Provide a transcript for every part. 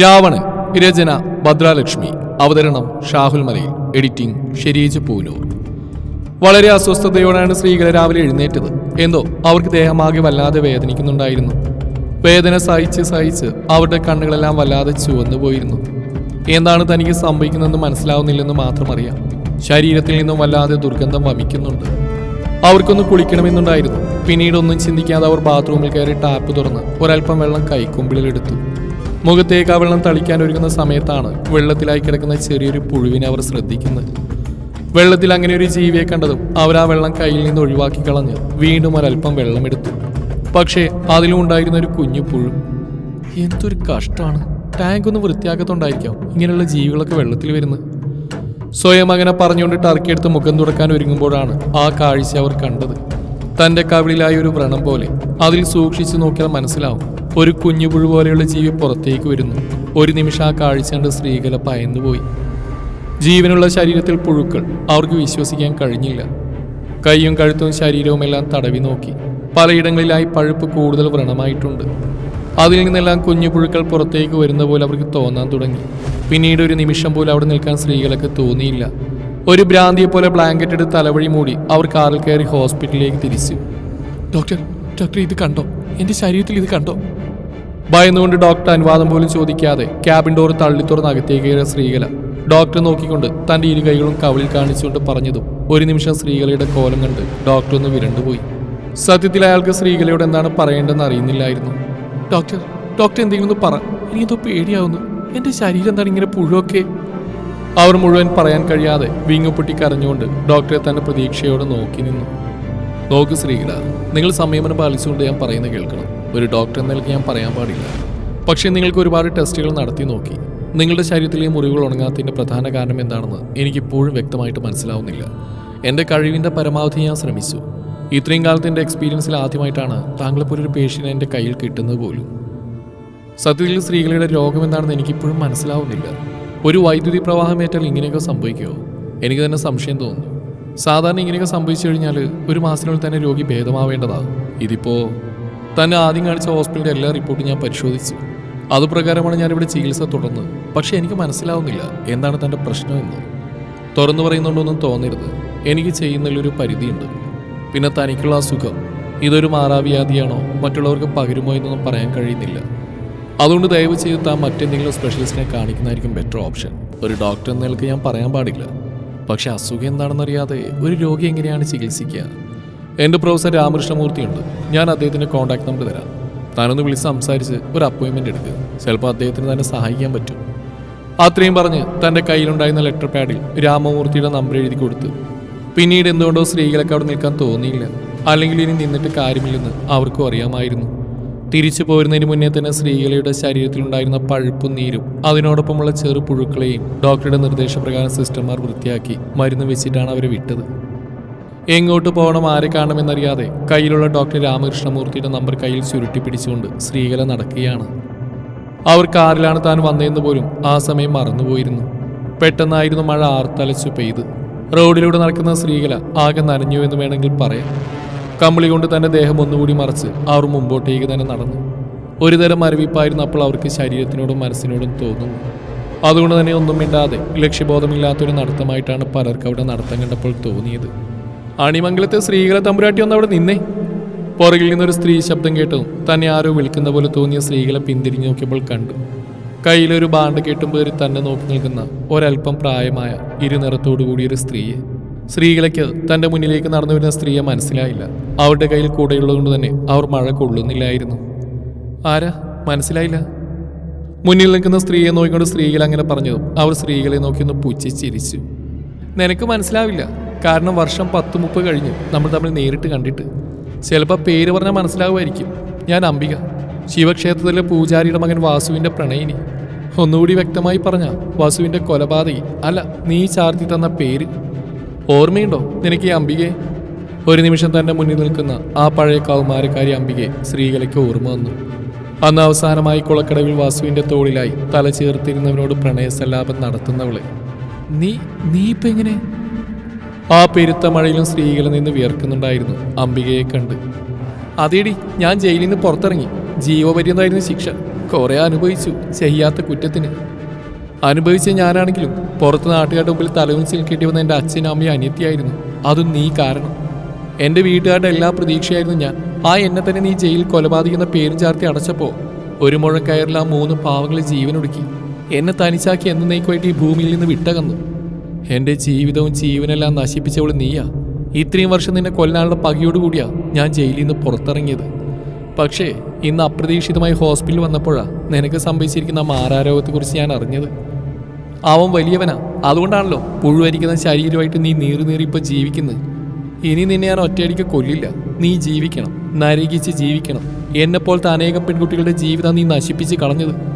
രാവണൻ രചന ഭദ്രാലക്ഷ്മി അവതരണം ഷാഹുൽ മലയിൽ എഡിറ്റിംഗ് ഷെരീജ് പൂനൂർ. വളരെ അസ്വസ്ഥതയോടെയാണ് സ്ത്രീകളെ രാവിലെ എഴുന്നേറ്റത്. എന്തോ അവർക്ക് ദേഹമാകെ വല്ലാതെ വേദനിക്കുന്നുണ്ടായിരുന്നു. വേദന സഹിച്ച് സഹിച്ച് അവരുടെ കണ്ണുകളെല്ലാം വല്ലാതെ ചുവന്നു പോയിരുന്നു. എന്താണ് തനിക്ക് സംഭവിക്കുന്നതെന്ന് മനസ്സിലാവുന്നില്ലെന്ന് മാത്രം അറിയാം. ശരീരത്തിൽ നിന്നും വല്ലാതെ ദുർഗന്ധം വമിക്കുന്നുണ്ട്. അവർക്കൊന്ന് കുളിക്കണമെന്നുണ്ടായിരുന്നു. പിന്നീടൊന്നും ചിന്തിക്കാതെ അവർ ബാത്റൂമിൽ കയറി ടാപ്പ് തുറന്ന് ഒരൽപ്പം വെള്ളം കൈക്കുമ്പിളിലെടുത്തു. മുഖത്തേക്ക് ആ വെള്ളം തളിക്കാൻ ഒരുങ്ങുന്ന സമയത്താണ് വെള്ളത്തിലായി കിടക്കുന്ന ചെറിയൊരു പുഴുവിനെ അവർ ശ്രദ്ധിക്കുന്നത്. വെള്ളത്തിൽ അങ്ങനെ ഒരു ജീവിയെ കണ്ടതും അവർ ആ വെള്ളം കയ്യിൽ നിന്ന് ഒഴിവാക്കി കളഞ്ഞ് വീണ്ടും ഒരൽപ്പം വെള്ളമെടുത്തു പക്ഷേ അതിലും ഉണ്ടായിരുന്ന ഒരു കുഞ്ഞു പുഴു. എന്തൊരു കഷ്ടമാണ് ടാങ്ക് ഒന്ന് വൃത്തിയാക്കത്തുണ്ടായിരിക്കാം ഇങ്ങനെയുള്ള ജീവികളൊക്കെ വെള്ളത്തിൽ വരുന്നത്. സ്വയം അങ്ങനെ പറഞ്ഞുകൊണ്ട് ടർക്കി എടുത്ത് മുഖം തുടക്കാൻ ഒരുങ്ങുമ്പോഴാണ് ആ കാഴ്ച അവർ കണ്ടത്. തന്റെ കവിളിലായ ഒരു വ്രണം പോലെ. അതിൽ സൂക്ഷിച്ചു നോക്കിയാൽ മനസ്സിലാവും. ഒരു കുഞ്ഞുപുഴു പോലെയുള്ള ജീവി പുറത്തേക്ക് വരുന്നു. ഒരു നിമിഷം ആ കാഴ്ച കണ്ട് സ്ത്രീകല പയന്നുപോയി ജീവനുള്ള ശരീരത്തിൽ പുഴുക്കൾ. അവർക്ക് വിശ്വസിക്കാൻ കഴിഞ്ഞില്ല. കൈയും കഴുത്തും ശരീരവും എല്ലാം തടവി നോക്കി. പലയിടങ്ങളിലായി പഴുപ്പ് കൂടുതൽ വ്രണമായിട്ടുണ്ട്. അതിൽ നിന്നെല്ലാം കുഞ്ഞു പുഴുക്കൾ പുറത്തേക്ക് വരുന്ന പോലെ അവർക്ക് തോന്നാൻ തുടങ്ങി. പിന്നീട് ഒരു നിമിഷം പോലും അവിടെ നിൽക്കാൻ സ്ത്രീകളൊക്കെ തോന്നിയില്ല. ഒരു ഭ്രാന്തിയെ പോലെ ബ്ലാങ്കറ്റ് എടുത്ത് തലവഴി മൂടി അവർ കാറിൽ കയറി ഹോസ്പിറ്റലിലേക്ക് തിരിച്ചു. ഡോക്ടർ ഡോക്ടർ ഇത് കണ്ടോ? എന്റെ ശരീരത്തിൽ ഇത് കണ്ടോ? ഭയന്നുകൊണ്ട് ഡോക്ടർ അനുവാദം പോലും ചോദിക്കാതെ ക്യാബിൻ ഡോർ തള്ളി തുറന്ന് അകത്തേക്ക് കയറിയ ശ്രീകല. ഡോക്ടർ നോക്കിക്കൊണ്ട് തന്റെ ഇരു കൈകളും കവളിൽ കാണിച്ചുകൊണ്ട് പറഞ്ഞതും ഒരു നിമിഷം ശ്രീകലയുടെ കോലം കണ്ട് ഡോക്ടർ ഒന്ന് വിരണ്ടുപോയി. സത്യത്തിൽ അയാൾക്ക് ശ്രീകലയോട് എന്താണ് പറയേണ്ടതെന്ന് അറിയുന്നില്ലായിരുന്നു. ഡോക്ടർ ഡോക്ടർ എന്തെങ്കിലും ഒന്ന് പറ. എനിക്കെന്തോ പേടിയാവുന്നു. എന്റെ ശരീരം എന്താണ് ഇങ്ങനെ പുഴുവൊക്കെ? അവർ മുഴുവൻ പറയാൻ കഴിയാതെ വിങ്ങുപൊട്ടി കരഞ്ഞുകൊണ്ട് ഡോക്ടറെ തന്റെ പ്രതീക്ഷയോടെ നോക്കി നിന്നു. നോക്ക് ശ്രീകല നിങ്ങൾ സംയമനം പാലിച്ചുകൊണ്ട് ഞാൻ പറയുന്നത് കേൾക്കണം. ഒരു ഡോക്ടർ എന്ന ഞാൻ പറയാൻ പാടില്ല. പക്ഷേ നിങ്ങൾക്ക് ഒരുപാട് ടെസ്റ്റുകൾ നടത്തി നോക്കി. നിങ്ങളുടെ ശരീരത്തിലെ മുറിവുകൾ ഉണങ്ങാത്തതിന്റെ പ്രധാന കാരണം എന്താണെന്ന് എനിക്കിപ്പോഴും വ്യക്തമായിട്ട് മനസ്സിലാവുന്നില്ല. എന്റെ കഴിവിന്റെ പരമാവധി ഞാൻ ശ്രമിച്ചു. ഇത്രയും കാലത്തെ എന്റെ എക്സ്പീരിയൻസിൽ ആദ്യമായിട്ടാണ് താങ്കളെപ്പോലെ ഒരു പേഷ്യന്റ് എന്റെ കയ്യിൽ കിട്ടുന്നത് പോലും. സത്യത്തിൽ സ്ത്രീകളുടെ രോഗം എന്താണെന്ന് എനിക്കിപ്പോഴും മനസ്സിലാവുന്നില്ല. ഒരു വൈദ്യുതി പ്രവാഹമേറ്റാൽ ഇങ്ങനെയൊക്കെ സംഭവിക്കുമോ? എനിക്ക് തന്നെ സംശയം തോന്നുന്നു. സാധാരണ ഇങ്ങനെയൊക്കെ സംഭവിച്ചു കഴിഞ്ഞാൽ ഒരു മാസത്തിനുള്ളിൽ തന്നെ രോഗി ഭേദമാവേണ്ടതാണ് ഇതിപ്പോൾ തന്നെ ആദ്യം കാണിച്ച ഹോസ്പിറ്റലിന്റെ എല്ലാ റിപ്പോർട്ടും ഞാൻ പരിശോധിച്ചു. അതുപ്രകാരമാണ് ഞാനിവിടെ ചികിത്സ തുടർന്നത്. പക്ഷേ എനിക്ക് മനസ്സിലാവുന്നില്ല എന്താണ് തന്റെ പ്രശ്നമെന്ന് തുറന്നു പറയുന്നുണ്ടോന്നും തോന്നരുത്. എനിക്ക് ചെയ്യുന്നതിലൊരു പരിധിയുണ്ട്. പിന്നെ തനിക്കുള്ള അസുഖം. ഇതൊരു മാറാവ്യാധിയാണോ മറ്റുള്ളവർക്ക് പകരുമോ എന്നൊന്നും പറയാൻ കഴിയുന്നില്ല. അതുകൊണ്ട് ദയവ് ചെയ്ത് താൻ മറ്റെന്തെങ്കിലും സ്പെഷ്യലിസ്റ്റിനെ കാണിക്കുന്നതായിരിക്കും ബെറ്റർ ഓപ്ഷൻ. ഒരു ഡോക്ടർ എന്ന നിലയ്ക്ക് ഞാൻ പറയാൻ പാടില്ല. പക്ഷെ അസുഖം എന്താണെന്നറിയാതെ ഒരു രോഗി എങ്ങനെയാണ് ചികിത്സിക്കുക? എന്റെ പ്രൊഫസർ രാമകൃഷ്ണമൂർത്തിയുണ്ട്. ഞാൻ അദ്ദേഹത്തിന്റെ കോൺടാക്ട് നമ്പർ തരാം. താനൊന്ന് വിളിച്ച് സംസാരിച്ച് ഒരു അപ്പോയിൻമെന്റ് എടുക്കുക ചിലപ്പോൾ അദ്ദേഹത്തിന് തന്നെ സഹായിക്കാൻ പറ്റും. അത്രയും പറഞ്ഞ് തന്റെ കയ്യിലുണ്ടായിരുന്ന ലെറ്റർ പാഡിൽ രാമമൂർത്തിയുടെ നമ്പർ എഴുതി കൊടുത്തു. പിന്നീട് എന്തുകൊണ്ടോ സ്ത്രീകളൊക്കെ അവിടെ നിൽക്കാൻ തോന്നിയില്ല. അല്ലെങ്കിൽ ഇനി നിന്നിട്ട് കാര്യമില്ലെന്ന് അവർക്കും അറിയാമായിരുന്നു. തിരിച്ചു പോരുന്നതിന് മുന്നേ തന്നെ സ്ത്രീകളുടെ ശരീരത്തിലുണ്ടായിരുന്ന പഴുപ്പും നീരും അതിനോടൊപ്പമുള്ള ചെറു പുഴുക്കളെയും ഡോക്ടറുടെ നിർദ്ദേശപ്രകാരം സിസ്റ്റർമാർ വൃത്തിയാക്കി മരുന്ന് വെച്ചിട്ടാണ് അവരെ വിട്ടത്. എങ്ങോട്ട് പോകണം ആരെ കാണുമെന്നറിയാതെ കയ്യിലുള്ള ഡോക്ടർ രാമകൃഷ്ണമൂർത്തിയുടെ നമ്പർ കയ്യിൽ ചുരുട്ടി പിടിച്ചുകൊണ്ട് സ്ത്രീകല നടക്കുകയാണ്. അവർ കാറിലാണ് താൻ വന്നതെന്ന് പോലും ആ സമയം മറന്നുപോയിരുന്നു. പെട്ടെന്നായിരുന്നു മഴ ആർത്തലച്ചു പെയ്ത്. റോഡിലൂടെ നടക്കുന്ന സ്ത്രീകല ആകെ നനഞ്ഞു എന്ന് വേണമെങ്കിൽ പറയാം. കമ്പിളി കൊണ്ട് തന്റെ ദേഹം ഒന്നുകൂടി മറച്ച് അവർ മുമ്പോട്ടേക്ക് തന്നെ നടന്നു. ഒരുതരം മരവിപ്പായിരുന്നു അപ്പോൾ അവർക്ക് ശരീരത്തിനോടും മനസ്സിനോടും തോന്നുന്നു അതുകൊണ്ട് തന്നെ ഒന്നും മിണ്ടാതെ ലക്ഷ്യബോധമില്ലാത്തൊരു നടത്തമായിട്ടാണ് പലർക്ക് അവിടെ നടത്തം കണ്ടപ്പോൾ തോന്നിയത്. അണിമംഗലത്തെ സ്ത്രീകളെ തമ്പുരാട്ടി ഒന്ന് അവിടെ നിന്നേ. പുറകിൽ നിന്നൊരു സ്ത്രീ ശബ്ദം കേട്ടു. തന്നെ ആരോ വിളിക്കുന്ന പോലെ തോന്നിയ സ്ത്രീകളെ പിന്തിരിഞ്ഞു നോക്കിയപ്പോൾ കണ്ടു. കയ്യിലൊരു ബാണ്ട് കെട്ടുമ്പോൾ തന്നെ നോക്കി നിൽക്കുന്ന ഒരല്പം പ്രായമായ ഇരുനിറത്തോടു കൂടിയൊരു സ്ത്രീയെ. സ്ത്രീകളയ്ക്ക് തന്റെ മുന്നിലേക്ക് നടന്നു വരുന്ന സ്ത്രീയെ മനസ്സിലായില്ല. അവരുടെ കയ്യിൽ കൂടെയുള്ളതുകൊണ്ട് തന്നെ അവർ മഴ കൊള്ളുന്നില്ലായിരുന്നു. ആരാ? മനസ്സിലായില്ല. മുന്നിൽ നിൽക്കുന്ന സ്ത്രീയെ നോക്കിക്കൊണ്ട് സ്ത്രീകൾ അങ്ങനെ പറഞ്ഞതും അവർ സ്ത്രീകളെ നോക്കി ഒന്ന് പുച്ഛിച്ചിരിച്ചു. നിനക്ക് മനസ്സിലാവില്ല. കാരണം വർഷം പത്ത് മുപ്പത് കഴിഞ്ഞ് നമ്മൾ തമ്മിൽ നേരിട്ട് കണ്ടിട്ട്. ചിലപ്പോൾ പേര് പറഞ്ഞാൽ മനസ്സിലാവുമായിരിക്കും. ഞാൻ അംബിക. ശിവക്ഷേത്രത്തിലെ പൂജാരിയുടെ മകൻ വാസുവിന്റെ പ്രണയിനി. ഒന്നുകൂടി വ്യക്തമായി പറഞ്ഞ വാസുവിന്റെ കൊലപാതകി. അല്ല നീ ചാർത്തി തന്ന പേര്. ഓർമ്മയുണ്ടോ നിനക്ക് ഈ അംബികയെ? ഒരു നിമിഷം തന്നെ മുന്നിൽ നിൽക്കുന്ന ആ പഴയ കൗമാരക്കാരി അംബികയെ സ്ത്രീകളയ്ക്ക് ഓർമ്മ വന്നു. അന്ന് അവസാനമായി കുളക്കടവിൽ വാസുവിന്റെ തോളിലായി തല ചേർത്തിരുന്നവനോട് പ്രണയസല്ലാപം നടത്തുന്നവളെ. നീ നീ ഇപ്പം എങ്ങനെ? ആ പെരുത്ത മഴയിലും സ്ത്രീകളിൽ നിന്ന് വിയർക്കുന്നുണ്ടായിരുന്നു. അംബികയെ കണ്ട്. അതേടി ഞാൻ ജയിലിൽ നിന്ന് പുറത്തിറങ്ങി. ജീവപര്യന്തമായിരുന്നു ശിക്ഷ. കുറെ അനുഭവിച്ചു ചെയ്യാത്ത കുറ്റത്തിന്. അനുഭവിച്ച ഞാനാണെങ്കിലും പുറത്ത് നാട്ടുകാരുടെ മുമ്പിൽ തലവിളിച്ച് കിട്ടി വന്ന എന്റെ അച്ഛനും അമ്മയും അനിയത്തിയായിരുന്നു. അതും നീ കാരണം. എന്റെ വീട്ടുകാരുടെ എല്ലാ പ്രതീക്ഷയായിരുന്നു ഞാൻ. ആ എന്നെ തന്നെ നീ ജയിലിൽ കൊലപാതകെന്ന പേരും ചാർത്തി അടച്ചപ്പോൾ ഒരു മുഴം കയറിൽ ആ മൂന്ന് പാവങ്ങളെ ജീവനൊടുക്കി. എന്നെ തനിച്ചാക്കി എന്നേക്കുമായിട്ട് ഈ ഭൂമിയിൽ നിന്ന് വിട്ടകന്നു. എന്റെ ജീവിതവും ജീവനെല്ലാം നശിപ്പിച്ചവൾ നീയാ. ഇത്രയും വർഷം നിന്നെ കൊല്ലാനുള്ള പകയോടുകൂടിയാ ഞാൻ ജയിലിൽ നിന്ന് പുറത്തിറങ്ങിയത്. പക്ഷേ ഇന്ന് അപ്രതീക്ഷിതമായി ഹോസ്പിറ്റലിൽ വന്നപ്പോഴാ നിനക്ക് സംഭവിച്ചിരിക്കുന്ന മാരാരോഗത്തെക്കുറിച്ച് ഞാൻ അറിഞ്ഞത്. അവൻ വലിയവനാ. അതുകൊണ്ടാണല്ലോ പുഴുവരിക്കുന്ന ശരീരമായിട്ട് നീ നീറി നീറി ജീവിക്കുന്നത്. ഇനി നിന്നെ ഞാൻ ഒറ്റയടിക്ക് കൊല്ലില്ല. നീ ജീവിക്കണം. നരകിച്ച് ജീവിക്കണം. എന്നെപ്പോലത്തെ അനേകം പെൺകുട്ടികളുടെ ജീവിതം നീ നശിപ്പിച്ച് കളഞ്ഞത്.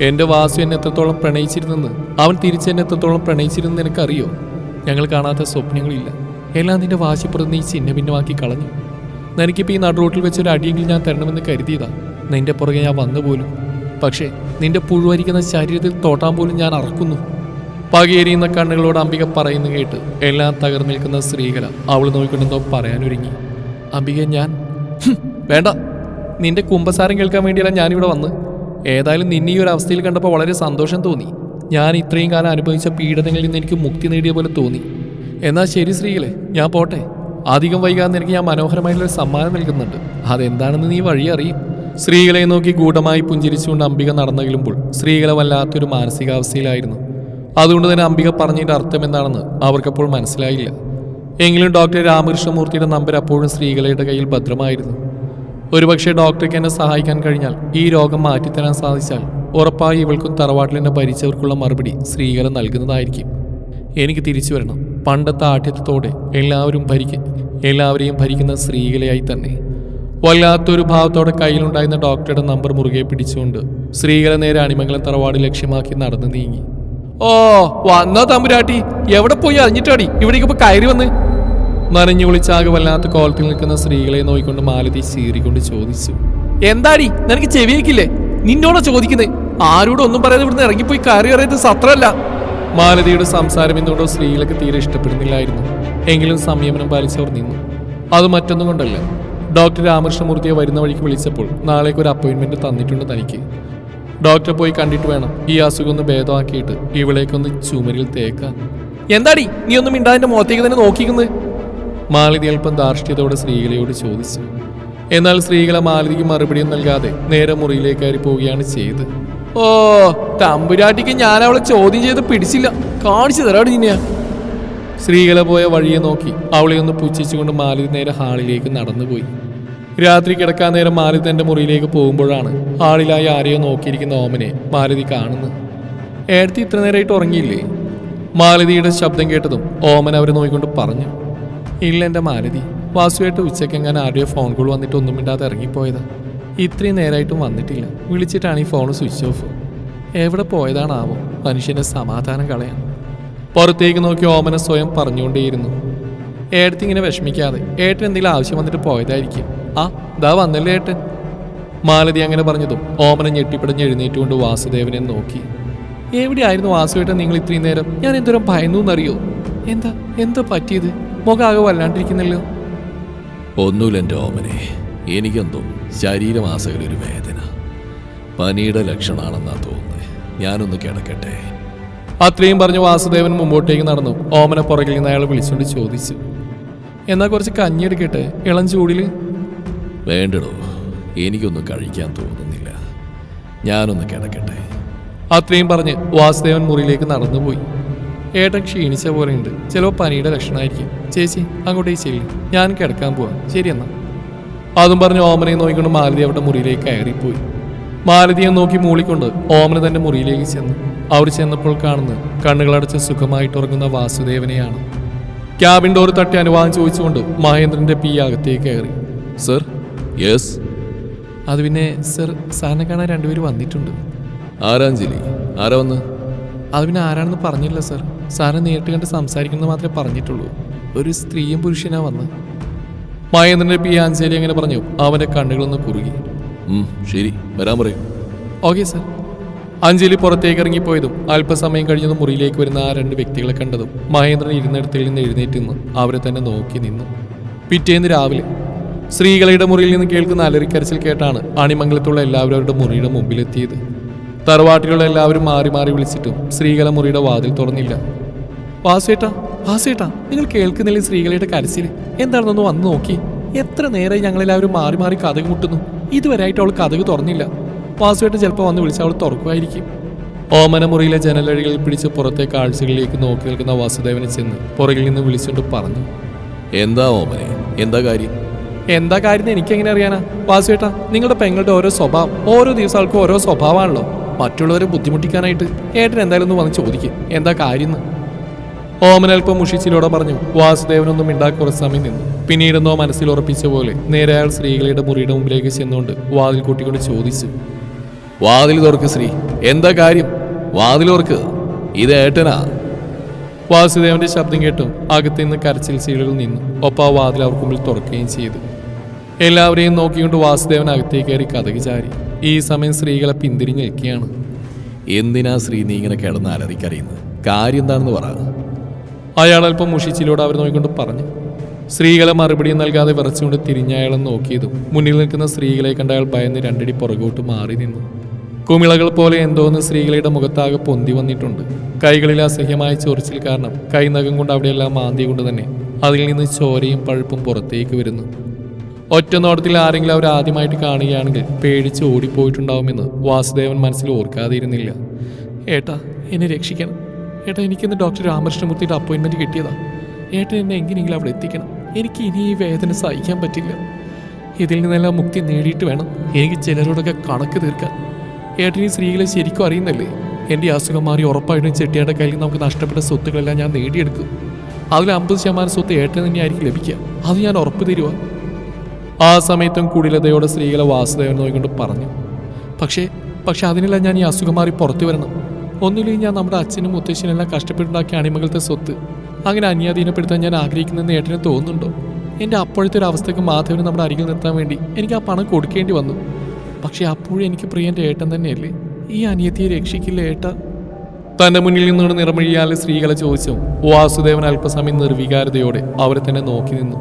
എന്റെ വാസു എന്നെ എത്രത്തോളം പ്രണയിച്ചിരുന്നെന്ന് അവൻ തിരിച്ച് എന്നെ എത്രത്തോളം പ്രണയിച്ചിരുന്നെന്ന് നിനക്കറിയോ? ഞങ്ങൾ കാണാത്ത സ്വപ്നങ്ങളില്ല. എല്ലാം നിന്റെ വാശിപ്പുറത്ത് നീ ചിഹ്ന ഭിന്നമാക്കി കളഞ്ഞു. നിനക്കിപ്പോൾ ഈ നടുറോട്ടിൽ വെച്ചൊരു അടിയെങ്കിലും ഞാൻ തരണമെന്ന് കരുതിയതാ. നിന്റെ പുറകെ ഞാൻ വന്നു പോലും. പക്ഷേ നിന്റെ പുഴുവരിക്കുന്ന ശരീരത്തിൽ തോട്ടാൻ പോലും ഞാൻ അറക്കുന്നു. പകയേരിയുന്ന കണ്ണുകളോട് അംബിക പറയുന്നു കേട്ട് എല്ലാം തകർന്നു നിൽക്കുന്ന സ്ത്രീകല അവൾ നോക്കിക്കൊണ്ടെന്തോ പറയാനൊരുങ്ങി. അംബിക ഞാൻ? വേണ്ട. നിന്റെ കുമ്പസാരം കേൾക്കാൻ വേണ്ടിയല്ല ഞാനിവിടെ വന്ന് ഏതായാലും നിന്നെ ഈ ഒരു അവസ്ഥയിൽ കണ്ടപ്പോൾ വളരെ സന്തോഷം തോന്നി. ഞാൻ ഇത്രയും കാലം അനുഭവിച്ച പീഡനങ്ങളിൽ നിന്ന് എനിക്ക് മുക്തി നേടിയ പോലെ തോന്നി. എന്നാൽ ശരി സ്ത്രീകളെ ഞാൻ പോട്ടെ. അധികം വൈകാതെ എനിക്ക് ഞാൻ മനോഹരമായിട്ടുള്ള ഒരു സമ്മാനം നൽകുന്നുണ്ട്. അതെന്താണെന്ന് നീ വഴി അറിയും. സ്ത്രീകളെ നോക്കി ഗൂഢമായി പുഞ്ചിരിച്ചുകൊണ്ട് അംബിക നടന്നകിലുമ്പോൾ സ്ത്രീകളെ വല്ലാത്തൊരു മാനസികാവസ്ഥയിലായിരുന്നു. അതുകൊണ്ട് തന്നെ അംബിക പറഞ്ഞതിന്റെ അർത്ഥം എന്താണെന്ന് അവർക്കപ്പോൾ മനസ്സിലായില്ല. എങ്കിലും ഡോക്ടർ രാമകൃഷ്ണമൂർത്തിയുടെ നമ്പർ അപ്പോഴും സ്ത്രീകളുടെ കയ്യിൽ ഭദ്രമായിരുന്നു. ഒരുപക്ഷെ ഡോക്ടർക്ക് എന്നെ സഹായിക്കാൻ കഴിഞ്ഞാൽ ഈ രോഗം മാറ്റിത്തരാൻ സാധിച്ചാൽ ഉറപ്പായി ഇവൾക്കും തറവാട്ടിൽ എന്നെ ഭരിച്ചവർക്കുള്ള മറുപടി സ്ത്രീകളെ നൽകുന്നതായിരിക്കും. എനിക്ക് തിരിച്ചു വരണം. പണ്ടത്തെ ആഠ്യത്വത്തോടെ എല്ലാവരും ഭരിക്ക എല്ലാവരെയും ഭരിക്കുന്ന സ്ത്രീകളെയായി തന്നെ. വല്ലാത്തൊരു ഭാവത്തോടെ കയ്യിലുണ്ടായിരുന്ന ഡോക്ടറുടെ നമ്പർ മുറുകെ പിടിച്ചുകൊണ്ട് സ്ത്രീകളെ നേരെ അണിമംഗലം തറവാട് ലക്ഷ്യമാക്കി നടന്നു നീങ്ങി. ഓ വന്നോ തമ്പുരാട്ടി. എവിടെ പോയി അറിഞ്ഞിട്ടാടി? ഇവിടേക്ക് ഇപ്പൊ കയറി വന്ന്. നനഞ്ഞു വിളിച്ചാകെ വല്ലാത്ത കോലത്തിൽ നിൽക്കുന്ന സ്ത്രീകളെ നോയിക്കൊണ്ട് മാലതി ചീറിക്കൊണ്ട് ചോദിച്ചു. എന്താടി? നിനക്ക് ചെവിയേക്കില്ലേ നിന്നോടാ ചോദിക്കുന്നത് ആരോടും ഒന്നും പറയാതെ ഇവിടുന്ന് ഇറങ്ങിപ്പോയി കയറി അറിയത് സത്രല്ല. മാലതിയുടെ സംസാരം എന്തുകൊണ്ടോ സ്ത്രീകളൊക്കെ തീരെ ഇഷ്ടപ്പെടുന്നില്ലായിരുന്നു. എങ്കിലും സംയമനം പാലിച്ചവർ നിന്നു. അത് മറ്റൊന്നും കൊണ്ടല്ല. ഡോക്ടർ രാമകൃഷ്ണമൂർത്തിയെ വരുന്ന വഴിക്ക് വിളിച്ചപ്പോൾ നാളേക്ക് ഒരു അപ്പോയിൻമെന്റ് തന്നിട്ടുണ്ട് തനിക്ക്. ഡോക്ടറെ പോയി കണ്ടിട്ട് വേണം ഈ അസുഖം ഒന്ന് ഭേദമാക്കിയിട്ട് ഇവിടേക്കൊന്ന് ചുമരിൽ തേക്കാൻ. എന്താടി? നീ ഒന്നും മിണ്ടാതിന്റെ മുഖത്തേക്ക് തന്നെ നോക്കിക്കുന്നത് മാലതി അല്പം ധാർഷ്ട്യതയോടെ സ്ത്രീകളെയോട് ചോദിച്ചു. എന്നാൽ സ്ത്രീകളെ മാലിനിക്ക് മറുപടിയും നൽകാതെ നേരെ മുറിയിലേക്ക് കയറി പോവുകയാണ് ചെയ്ത് ഓ തമ്പുരാട്ടിക്ക് ഞാൻ അവളെ ചോദ്യം ചെയ്ത് പിടിച്ചില്ല. കാണിച്ചു തരാട് ഇനിയാ സ്ത്രീകളെ പോയ വഴിയെ നോക്കി അവളെ ഒന്ന് പുച്ഛിച്ചുകൊണ്ട് മാലിനി നേരെ ഹാളിലേക്ക് നടന്നുപോയി. രാത്രി കിടക്കാൻ നേരം മാലിനി തന്റെ മുറിയിലേക്ക് പോകുമ്പോഴാണ് ഹാളിലായി ആരെയോ നോക്കിയിരിക്കുന്ന ഓമനെ മാലിനി കാണുന്നത്. ഏടത്തി ഇത്ര നേരമായിട്ട് ഉറങ്ങിയില്ലേ? മാലിനിയുടെ ശബ്ദം കേട്ടതും ഓമൻ അവരെ നോക്കിക്കൊണ്ട് പറഞ്ഞു. ഇല്ല എന്റെ മാലതി വാസുവായിട്ട് ഉച്ചക്കെങ്ങാൻ ആരുടെയോ ഫോൺ കോൾ വന്നിട്ട് ഒന്നും മിണ്ടാതെ ഇറങ്ങിപ്പോയതാ. ഇത്രയും നേരമായിട്ടും വന്നിട്ടില്ല. വിളിച്ചിട്ടാണ് ഈ ഫോൺ സ്വിച്ച് ഓഫ് എവിടെ പോയതാണാവോ? മനുഷ്യന്റെ സമാധാനം കളയാൻ. പുറത്തേക്ക് നോക്കി ഓമന സ്വയം പറഞ്ഞുകൊണ്ടേയിരുന്നു. ഏട്ടത്തി ഇങ്ങനെ വിഷമിക്കാതെ. ഏട്ടൻ എന്തെങ്കിലും ആവശ്യം വന്നിട്ട് പോയതായിരിക്കും. ആ ദാ വന്നല്ലേ ഏട്ടൻ. മാലതി അങ്ങനെ പറഞ്ഞതും ഓമന ഞെട്ടിപ്പിടഞ്ഞ് എഴുന്നേറ്റുകൊണ്ട് വാസുദേവനെ നോക്കി. എവിടെയായിരുന്നു വാസുവേട്ടൻ നിങ്ങൾ ഇത്രയും നേരം? ഞാൻ എന്തോരം ഭയന്നു എന്നറിയോ? എന്താ എന്താ പറ്റിയത്? മുഖാകെ വല്ലാണ്ടിരിക്കുന്നല്ലോ. ഒന്നുമില്ല എന്റെ ഓമനെ. എനിക്കെന്തോ ശരീരമാസകലൊരു വേദന. പനിയുടെ ലക്ഷണമാണെന്നാ തോന്നുന്നത് ഞാനൊന്ന് കിടക്കട്ടെ. അത്രയും പറഞ്ഞു വാസുദേവൻ മുമ്പോട്ടേക്ക് നടന്നു. ഓമന പുറകിൽ നിന്ന് അയാൾ വിളിച്ചുകൊണ്ട് ചോദിച്ചു. എന്നാൽ കുറച്ച് കഞ്ഞി എടുക്കട്ടെ? ഇളം ചൂടിൽ വേണ്ടടോ. എനിക്കൊന്നും കഴിക്കാൻ തോന്നുന്നില്ല. ഞാനൊന്ന് കിടക്കട്ടെ. അത്രയും പറഞ്ഞ് വാസുദേവൻ മുറിയിലേക്ക് നടന്നുപോയി. ഏട്ടൻ ക്ഷീണിച്ച ഉണ്ട്. ചിലപ്പോൾ പനിയുടെ ലക്ഷണമായിരിക്കും. ചേച്ചി അങ്ങോട്ടേക്ക് ചെല്ലി. ഞാൻ കിടക്കാൻ പോവാം. ശരി എന്നാ. അതും പറഞ്ഞ് ഓമനയെ നോക്കിക്കൊണ്ട് മാലതി അവരുടെ മുറിയിലേക്ക് കയറിപ്പോയി. മാലതിയെ നോക്കി മൂളിക്കൊണ്ട് ഓമന തന്റെ മുറിയിലേക്ക് ചെന്നു. അവർ ചെന്നപ്പോൾ കാണുന്നത് കണ്ണുകളടച്ച് സുഖമായിട്ട് ഉറങ്ങുന്ന വാസുദേവനെയാണ്. ക്യാബിൻ ഡോർ തട്ടി അനുവാദം ചോദിച്ചുകൊണ്ട് മഹേന്ദ്രന്റെ പി അകത്തേക്ക് കയറി. സർ? യെസ്. അത് പിന്നെ സർ സാറിനെ കാണാൻ രണ്ടുപേര് വന്നിട്ടുണ്ട്. ആരാഞ്ജലി? ആരാ വന്ന്? അത് പിന്നെ ആരാണെന്ന് പറഞ്ഞില്ല സർ സാറിനെ നേരിട്ട് കണ്ട് സംസാരിക്കുന്നത് മാത്രമേ പറഞ്ഞിട്ടുള്ളൂ. ഒരു സ്ത്രീയും പുരുഷനാ വന്ന്. മഹേന്ദ്രന്റെ പി ആഞ്ചേരി അങ്ങനെ പറഞ്ഞു. അവന്റെ കണ്ണുകളൊന്ന് കുറുകി. ശരി. വരാൻ പറയും. ഓക്കെ സർ അഞ്ജലി പുറത്തേക്ക് ഇറങ്ങിപ്പോയതും അല്പസമയം കഴിഞ്ഞതും മുറിയിലേക്ക് വരുന്ന ആ രണ്ട് വ്യക്തികളെ കണ്ടതും മഹേന്ദ്രൻ ഇരുന്നിടത്തിൽ നിന്ന് എഴുന്നേറ്റ് നിന്ന് അവരെ തന്നെ നോക്കി നിന്നു. പിറ്റേന്ന് രാവിലെ സ്ത്രീകളുടെ മുറിയിൽ നിന്ന് കേൾക്കുന്ന അലറിക്കരച്ചിൽ കേട്ടാണ് അണിമംഗലത്തുള്ള എല്ലാവരും അവരുടെ മുറിയുടെ മുമ്പിലെത്തിയത്. തറവാട്ടിലുള്ള എല്ലാവരും മാറി മാറി വിളിച്ചിട്ടും സ്ത്രീകളെ മുറിയുടെ വാതിൽ തുറന്നില്ല. വാസുവേട്ടാ വാസുവേട്ടാ നിങ്ങൾ കേൾക്കുന്നില്ലേ സ്ത്രീകളുടെ കരച്ചിൽ എന്താണെന്നൊന്ന് വന്ന് നോക്കി. എത്ര നേരമായി ഞങ്ങളെല്ലാവരും മാറി മാറി കഥക് മുട്ടുന്നു. ഇതുവരെയായിട്ട് അവൾ കഥക് തുറന്നില്ല. വാസുവേട്ടൻ ചിലപ്പോൾ വന്ന് വിളിച്ച് അവൾ തുറക്കുമായിരിക്കും. ഓമന മുറിയിലെ ജനലഴികളിൽ പിടിച്ച് പുറത്തെ കാഴ്ചകളിലേക്ക് നോക്കി നിൽക്കുന്ന വാസുദേവനെ ചെന്ന് പുറകിൽ നിന്ന് വിളിച്ചുകൊണ്ട് പറഞ്ഞു. എന്താ ഓമനെ? എന്താ കാര്യം? എന്താ കാര്യം എനിക്ക് എങ്ങനെ അറിയാനാ? വാസുവേട്ടാ നിങ്ങളുടെ പെങ്ങളുടെ ഓരോ സ്വഭാവം ഓരോ ദിവസം ആൾക്കും ഓരോ സ്വഭാവമാണല്ലോ. മറ്റുള്ളവരെ ബുദ്ധിമുട്ടിക്കാനായിട്ട് ഏട്ടൻ എന്തായാലും ഒന്ന് വന്ന് ചോദിക്കും. എന്താ കാര്യം ഓമനൽപ്പം മുഷിച്ചിലോടെ പറഞ്ഞു വാസുദേവനൊന്നും മിണ്ടാ കുറച്ച് സമയം നിന്നു. പിന്നീടെന്നോ മനസ്സിൽ ഉറപ്പിച്ച പോലെ നേരെ അയാൾ സ്ത്രീകളുടെ മുറിയുടെ മുമ്പിലേക്ക് ചെന്നുകൊണ്ട് വാതിൽ കൂട്ടിക്കൊണ്ട് ചോദിച്ചു വാതിൽ തുറക്ക് ശ്രീ എന്താ കാര്യം? വാതിൽ തുറക്ക്. ഇത് ഏട്ടനാ? വാസുദേവന്റെ ശബ്ദം കേട്ടും അകത്തു നിന്ന് കരച്ചിൽ സീലുകൾ നിന്നു. ഒപ്പം ആ വാതിൽ അവർക്ക് മുമ്പിൽ തുറക്കുകയും ചെയ്തു. എല്ലാവരെയും നോക്കിക്കൊണ്ട് വാസുദേവൻ അകത്തേക്ക് കയറി കഥകി ചാരി. ഈ സമയം സ്ത്രീകളെ പിന്തിരിഞ്ഞ് നിൽക്കുകയാണ്. എന്തിനാ സ്ത്രീ നീ ഇങ്ങനെ കിടന്ന് അലറിക്കറിയുന്നത് കാര്യം എന്താണെന്ന് പറ. അയാൾ അല്പം മുഷിച്ചിലൂടെ അവർ നോക്കിക്കൊണ്ട് പറഞ്ഞു. സ്ത്രീകളെ മറുപടി നൽകാതെ വിറച്ചുകൊണ്ട് തിരിഞ്ഞ അയാളെ നോക്കിയതും മുന്നിൽ നിൽക്കുന്ന സ്ത്രീകളെ കണ്ട അയാൾ ഭയന്ന് രണ്ടടി പുറകോട്ട് മാറി നിന്നു. കുമിളകൾ പോലെ എന്തോന്ന് സ്ത്രീകളുടെ മുഖത്താകെ പൊന്തി വന്നിട്ടുണ്ട്. കൈകളിൽ അസഹ്യമായ ചൊറിച്ചിൽ കാരണം കൈനകം കൊണ്ട് അവിടെയെല്ലാം മാന്തി കൊണ്ട് തന്നെ അതിൽ നിന്ന് ചോരയും പഴുപ്പും പുറത്തേക്ക് വരുന്നു. ഒറ്റ നോട്ടത്തിൽ ആരെങ്കിലും അവർ ആദ്യമായിട്ട് കാണുകയാണെങ്കിൽ പേടിച്ച് ഓടിപ്പോയിട്ടുണ്ടാവുമെന്ന് വാസുദേവൻ മനസ്സിൽ ഓർക്കാതിരുന്നില്ല. ഏട്ടാ എന്നെ രക്ഷിക്കണം. ഏട്ടാ എനിക്കിന്ന് ഡോക്ടർ രാമകൃഷ്ണമൂർത്തിയുടെ അപ്പോയിൻമെന്റ് കിട്ടിയതാ. ഏട്ടൻ എന്നെ എങ്ങനെയെങ്കിലും അവിടെ എത്തിക്കണം. എനിക്ക് ഇനി ഈ വേദന സഹിക്കാൻ പറ്റില്ല. ഇതിൽ നിന്നെല്ലാം മുക്തി നേടിയിട്ട് വേണം എനിക്ക് ചിലരോടൊക്കെ കണക്ക് തീർക്കാൻ. ഏട്ടൻ ഈ സ്ത്രീകളെ ശരിക്കും അറിയുന്നല്ലേ? എന്റെ അസുഖം മാറി ഉറപ്പായിട്ടും ചെട്ടിയുടെ കയ്യിൽ നമുക്ക് നഷ്ടപ്പെട്ട സ്വത്തുക്കളെല്ലാം ഞാൻ നേടിയെടുക്കും. അതിൽ അമ്പത് ശതമാനം സ്വത്ത് ഏട്ടൻ തന്നെയായിരിക്കും ലഭിക്കുക. അത് ഞാൻ ഉറപ്പ് തരുവാ. ആ സമയത്തും കുടിലതയോടെ സ്ത്രീകളെ വാസുദേവൻ നോക്കിക്കൊണ്ട് പറഞ്ഞു പക്ഷേ പക്ഷേ അതിനെല്ലാം ഞാൻ ഈ അസുഖം മാറി പുറത്തു വരണം. ഒന്നുമില്ലെങ്കിൽ ഞാൻ നമ്മുടെ അച്ഛനും മുത്തശ്ശനും എല്ലാം കഷ്ടപ്പെട്ടുണ്ടാക്കിയ അണിമകളുടെ സ്വത്ത്. അങ്ങനെ അന്യാധീനപ്പെടുത്താൻ ഞാൻ ആഗ്രഹിക്കുന്നതെന്ന് ഏട്ടന് തോന്നുന്നുണ്ടോ? എന്റെ അപ്പോഴത്തെ ഒരു അവസ്ഥയ്ക്ക് മാധവന് നമ്മുടെ അരികിൽ നിർത്താൻ വേണ്ടി എനിക്ക് ആ പണം കൊടുക്കേണ്ടി വന്നു. പക്ഷേ അപ്പോഴും എനിക്ക് പ്രിയന്റെ ഏട്ടൻ തന്നെയല്ലേ? ഈ അനിയത്തിയെ രക്ഷിക്കില്ല ഏട്ട? തന്റെ മുന്നിൽ നിന്നുകൊണ്ട് നിറമൊഴിയാലെ സ്ത്രീകളെ ചോദിച്ചു. വാസുദേവൻ അല്പസമയം നിർവികാരതയോടെ അവരെ തന്നെ നോക്കി നിന്നു.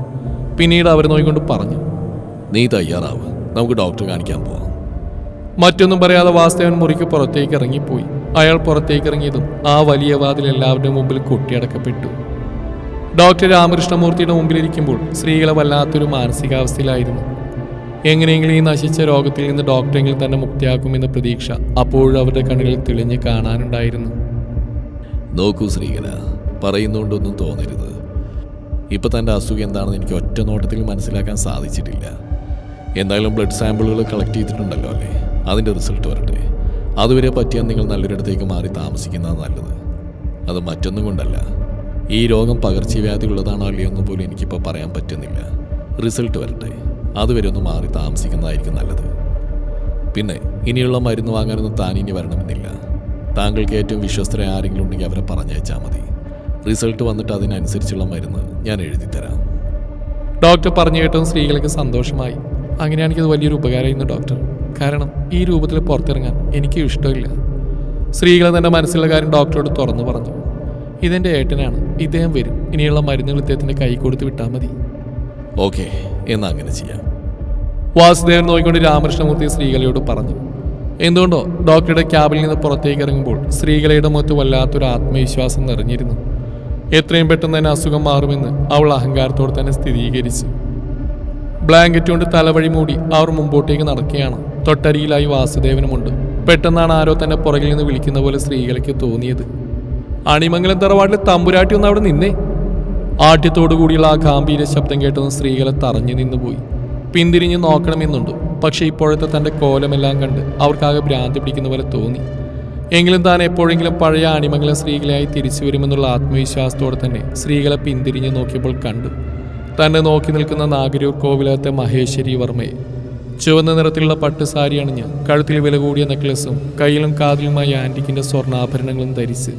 പിന്നീട് അവരെ നോക്കിക്കൊണ്ട് പറഞ്ഞു നീ തയ്യാറാവ്. നമുക്ക് ഡോക്ടറെ കാണിക്കാൻ പോവാം. മറ്റൊന്നും പറയാതെ വാസ്തവൻ മുറിക്ക് പുറത്തേക്ക് ഇറങ്ങിപ്പോയി. അയാൾ പുറത്തേക്ക് ഇറങ്ങിയതും ആ വലിയ വാതിൽ എല്ലാവരുടെ മുമ്പിൽ കൊട്ടിയടക്കപ്പെട്ടു. ഡോക്ടർ രാമകൃഷ്ണമൂർത്തിയുടെ മുമ്പിലിരിക്കുമ്പോൾ സ്ത്രീകളെ വല്ലാത്തൊരു മാനസികാവസ്ഥയിലായിരുന്നു. എങ്ങനെയെങ്കിലും ഈ നശിച്ച രോഗത്തിൽ നിന്ന് ഡോക്ടറെങ്കിലും തന്നെ മുക്തിയാക്കുമെന്ന പ്രതീക്ഷ അപ്പോഴും അവരുടെ കണ്ണുകളിൽ തെളിഞ്ഞ് കാണാനുണ്ടായിരുന്നു. നോക്കൂ ശ്രീകല പറയുന്നോണ്ടൊന്നും തോന്നരുത്. ഇപ്പൊ തന്റെ അസുഖം എന്താണെന്ന് എനിക്ക് ഒറ്റ നോട്ടത്തിൽ മനസ്സിലാക്കാൻ സാധിച്ചിട്ടില്ല. എന്തായാലും ബ്ലഡ് സാമ്പിളുകൾ കളക്ട് ചെയ്തിട്ടുണ്ടല്ലോ അല്ലേ? അതിന്റെ റിസൾട്ട് വരട്ടെ. അതുവരെ പറ്റിയാൽ നിങ്ങൾ നല്ലൊരിടത്തേക്ക് മാറി താമസിക്കുന്നതാണ് നല്ലത്. അത് മറ്റൊന്നും കൊണ്ടല്ല. ഈ രോഗം പകർച്ചവ്യാധി ഉള്ളതാണോ അല്ലയോ എന്ന് പോലും എനിക്കിപ്പോൾ പറയാൻ പറ്റുന്നില്ല. റിസൾട്ട് വരട്ടെ. അതുവരെ ഒന്ന് മാറി താമസിക്കുന്നതായിരിക്കും നല്ലത്. പിന്നെ ഇനിയുള്ള മരുന്ന് വാങ്ങാനൊന്നും താൻ ഇനി വരണമെന്നില്ല. താങ്കൾക്ക് ഏറ്റവും വിശ്വസ്തരായ ആരെങ്കിലും ഉണ്ടെങ്കിൽ അവരെ പറഞ്ഞയച്ചാൽ മതി. റിസൾട്ട് വന്നിട്ട് അതിനനുസരിച്ചുള്ള മരുന്ന് ഞാൻ എഴുതി തരാം ഡോക്ടർ പറഞ്ഞു കേട്ടും സ്ത്രീകൾക്ക് സന്തോഷമായി. അങ്ങനെയാണെങ്കിൽ അത് വലിയൊരു ഉപകാരമായിരുന്നു ഡോക്ടർ. കാരണം ഈ രൂപത്തിൽ പുറത്തിറങ്ങാൻ എനിക്ക് ഇഷ്ടമില്ല. സ്ത്രീകൾ തന്നെ മനസ്സിലുള്ള കാര്യം ഡോക്ടറോട് തുറന്നു പറഞ്ഞു. ഇതെന്റെ ഏട്ടനാണ്. ഇദ്ദേഹം വരും. ഇനിയുള്ള മരുന്നുകൾ ഇദ്ദേഹത്തിന്റെ കൈ കൊടുത്ത് വിട്ടാൽ മതി. ഓക്കെ എന്നാ അങ്ങനെ ചെയ്യാം. വാസുദേവൻ നോക്കിക്കൊണ്ട് രാമകൃഷ്ണമൂർത്തി സ്ത്രീകളയോട് പറഞ്ഞു. എന്തുകൊണ്ടോ? ഡോക്ടറുടെ ക്യാബിൽ നിന്ന് പുറത്തേക്ക് ഇറങ്ങുമ്പോൾ സ്ത്രീകളുടെ മുഖത്ത് വല്ലാത്തൊരു ആത്മവിശ്വാസം നിറഞ്ഞിരുന്നു. എത്രയും പെട്ടെന്ന് തന്നെ അസുഖം മാറുമെന്ന് അവൾ അഹങ്കാരത്തോടെ തന്നെ സ്ഥിരീകരിച്ചു. ബ്ലാങ്കറ്റ് കൊണ്ട് തലവഴി മൂടി അവർ മുമ്പോട്ടേക്ക് നടക്കുകയാണ്. തൊട്ടരിയിലായി വാസുദേവനുമുണ്ട്. പെട്ടെന്നാണ് ആരോ തന്നെ പുറകിൽ നിന്ന് വിളിക്കുന്ന പോലെ സ്ത്രീകൾക്ക് തോന്നിയത്. അണിമംഗലം തറവാട്ടിലെ തമ്പുരാട്ടി ഒന്ന് അവിടെ നിന്നേ. ആട്യത്തോടു കൂടിയുള്ള ആ ഗാംഭീര ശബ്ദം കേട്ടതും സ്ത്രീകളെ തറഞ്ഞു നിന്നുപോയി. പിന്തിരിഞ്ഞ് നോക്കണമെന്നുണ്ട്. പക്ഷേ ഇപ്പോഴത്തെ തന്റെ കോലമെല്ലാം കണ്ട് അവർക്കാകെ ഭ്രാന്തി പിടിക്കുന്ന പോലെ തോന്നി. എങ്കിലും താൻ എപ്പോഴെങ്കിലും പഴയ അണിമംഗലം സ്ത്രീകളെയായി തിരിച്ചു വരുമെന്നുള്ള ആത്മവിശ്വാസത്തോടെ തന്നെ സ്ത്രീകളെ പിന്തിരിഞ്ഞ് നോക്കിയപ്പോൾ കണ്ടു. തന്നെ നോക്കി നിൽക്കുന്ന നാഗരൂർ കോവിലകത്തെ മഹേശ്വരി വർമ്മയെ. ചുവന്ന നിറത്തിലുള്ള പട്ട് സാരി അണിഞ്ഞ് കഴുത്തിൽ വില കൂടിയ നെക്ലസും കയ്യിലും കാതിലുമായി ആന്റിക്കിന്റെ സ്വർണാഭരണങ്ങളും ധരിച്ച്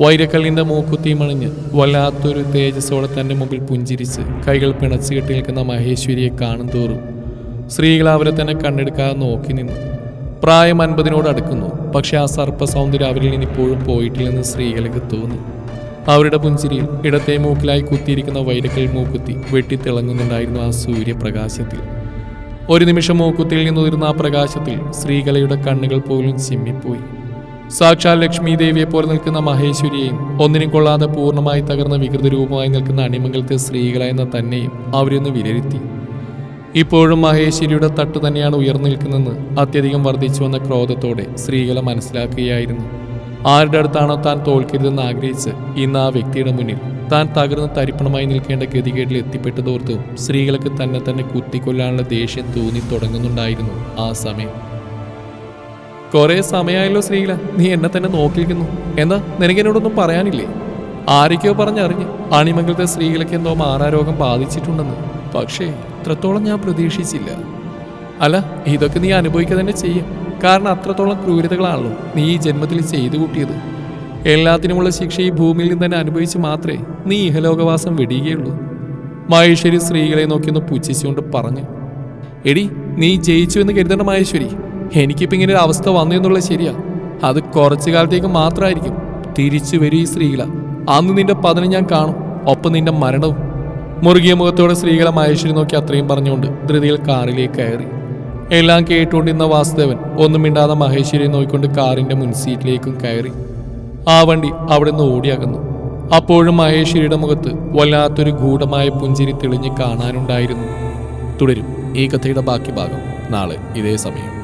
വൈരക്കല്ലിന്റെ മൂക്കുത്തിയും അണിഞ്ഞ് വല്ലാത്തൊരു തേജസ്സോടെ തന്റെ മുമ്പിൽ പുഞ്ചിരിച്ച് കൈകൾ പിണച്ചു കെട്ടി നിൽക്കുന്ന മഹേശ്വരിയെ കാണും തോറും സ്ത്രീകൾ അവരെ തന്നെ കണ്ണെടുക്കാതെ നോക്കി നിന്നു പ്രായം അൻപതിനോട് അടുക്കുന്നു. പക്ഷേ ആ സർപ്പ സൗന്ദര്യം അവരിൽ നിന്ന് ഇപ്പോഴും പോയിട്ടില്ലെന്ന് സ്ത്രീകൾക്ക് തോന്നി. അവരുടെ പുഞ്ചിരിയിൽ ഇടത്തെ മൂക്കിലായി കുത്തിയിരിക്കുന്ന വൈരക്കൽ മൂക്കുത്തി വെട്ടിത്തിളങ്ങുന്നുണ്ടായിരുന്നു ആ സൂര്യപ്രകാശത്തിൽ. ഒരു നിമിഷം മൂക്കുത്തിയിൽ നിന്നുതിർന്ന ആ പ്രകാശത്തിൽ ശ്രീകലയുടെ കണ്ണുകൾ പോലും ചിമ്മിപ്പോയി. സാക്ഷാൽ ലക്ഷ്മി ദേവിയെ പോലെ നിൽക്കുന്ന മഹേശ്വരിയെയും ഒന്നിനും കൊള്ളാതെ പൂർണമായി തകർന്ന വികൃത രൂപമായി നിൽക്കുന്ന അണിമംഗലത്തെ സ്ത്രീകള എന്ന തന്നെയും അവരൊന്ന് വിലയിരുത്തി. ഇപ്പോഴും മഹേശ്വരിയുടെ തട്ട് തന്നെയാണ് ഉയർന്നു നിൽക്കുന്നതെന്ന് അത്യധികം വർദ്ധിച്ചു വന്ന ക്രോധത്തോടെ സ്ത്രീകളെ മനസ്സിലാക്കുകയായിരുന്നു. ആരുടെ അടുത്താണോ താൻ തോൽക്കരുതെന്ന് ആഗ്രഹിച്ച് ഇന്ന് ആ വ്യക്തിയുടെ മുന്നിൽ താൻ തകർന്ന് തരിപ്പണമായി നിൽക്കേണ്ട ഗതികേടിൽ എത്തിപ്പെട്ടതോർത്തും സ്ത്രീകൾക്ക് തന്നെ തന്നെ കുത്തിക്കൊല്ലാനുള്ള ദേഷ്യം തോന്നി തുടങ്ങുന്നുണ്ടായിരുന്നു ആ സമയം. കുറെ സമയമായല്ലോ സ്ത്രീകള നീ എന്നെ തന്നെ നോക്കിയിരിക്കുന്നു. എന്താ നിനക്കെന്നോടൊന്നും പറയാനില്ലേ? ആരൊക്കെയോ പറഞ്ഞറിഞ്ഞ് അണിമംഗലത്തെ സ്ത്രീകൾക്ക് എന്തോ മാറാരോഗം ബാധിച്ചിട്ടുണ്ടെന്ന്. പക്ഷേ ഇത്രത്തോളം ഞാൻ പ്രതീക്ഷിച്ചില്ല. അല്ല ഇതൊക്കെ നീ അനുഭവിക്കുക തന്നെ ചെയ്യും. കാരണം അത്രത്തോളം ക്രൂരതകളാണല്ലോ നീ ഈ ജന്മത്തിൽ ചെയ്തു കൂട്ടിയത്. എല്ലാത്തിനുമുള്ള ശിക്ഷ ഈ ഭൂമിയിൽ നിന്ന് തന്നെ അനുഭവിച്ച് മാത്രമേ നീ ഇഹലോകവാസം വെടിയുകയുള്ളൂ. മഹേശ്വരി സ്ത്രീകളെ നോക്കിയൊന്ന് പുച്ഛിച്ചുകൊണ്ട് പറഞ്ഞു എടി നീ ജയിച്ചു എന്ന് കരുതേണ്ട മഹേശ്വരി. എനിക്കിപ്പോ ഇങ്ങനെ ഒരു അവസ്ഥ വന്നു എന്നുള്ളത് ശരിയാ. അത് കുറച്ചു കാലത്തേക്ക് മാത്രമായിരിക്കും. തിരിച്ചു വരും ഈ സ്ത്രീകള. അന്ന് നിന്റെ പതനം ഞാൻ കാണും. ഒപ്പം നിന്റെ മരണവും. മുറുകിയ മുഖത്തോടെ സ്ത്രീകളെ മഹേശ്വരി നോക്കി അത്രയും പറഞ്ഞുകൊണ്ട് ധൃതിയിൽ കാറിലേക്ക് കയറി. എല്ലാം കേട്ടുകൊണ്ടിരുന്ന വാസുദേവൻ ഒന്നും മിണ്ടാതെ മഹേശ്വരിയെ നോക്കിക്കൊണ്ട് കാറിന്റെ മുൻസീറ്റിലേക്കും കയറി. ആ വണ്ടി അവിടെ നിന്ന് ഓടിയകന്നു അപ്പോഴും മഹേശ്വരിയുടെ മുഖത്ത് വല്ലാത്തൊരു ഗൂഢമായ പുഞ്ചിരി തെളിഞ്ഞ് കാണാനുണ്ടായിരുന്നു. തുടരും ഈ കഥയുടെ ബാക്കി ഭാഗം നാളെ ഇതേ സമയം.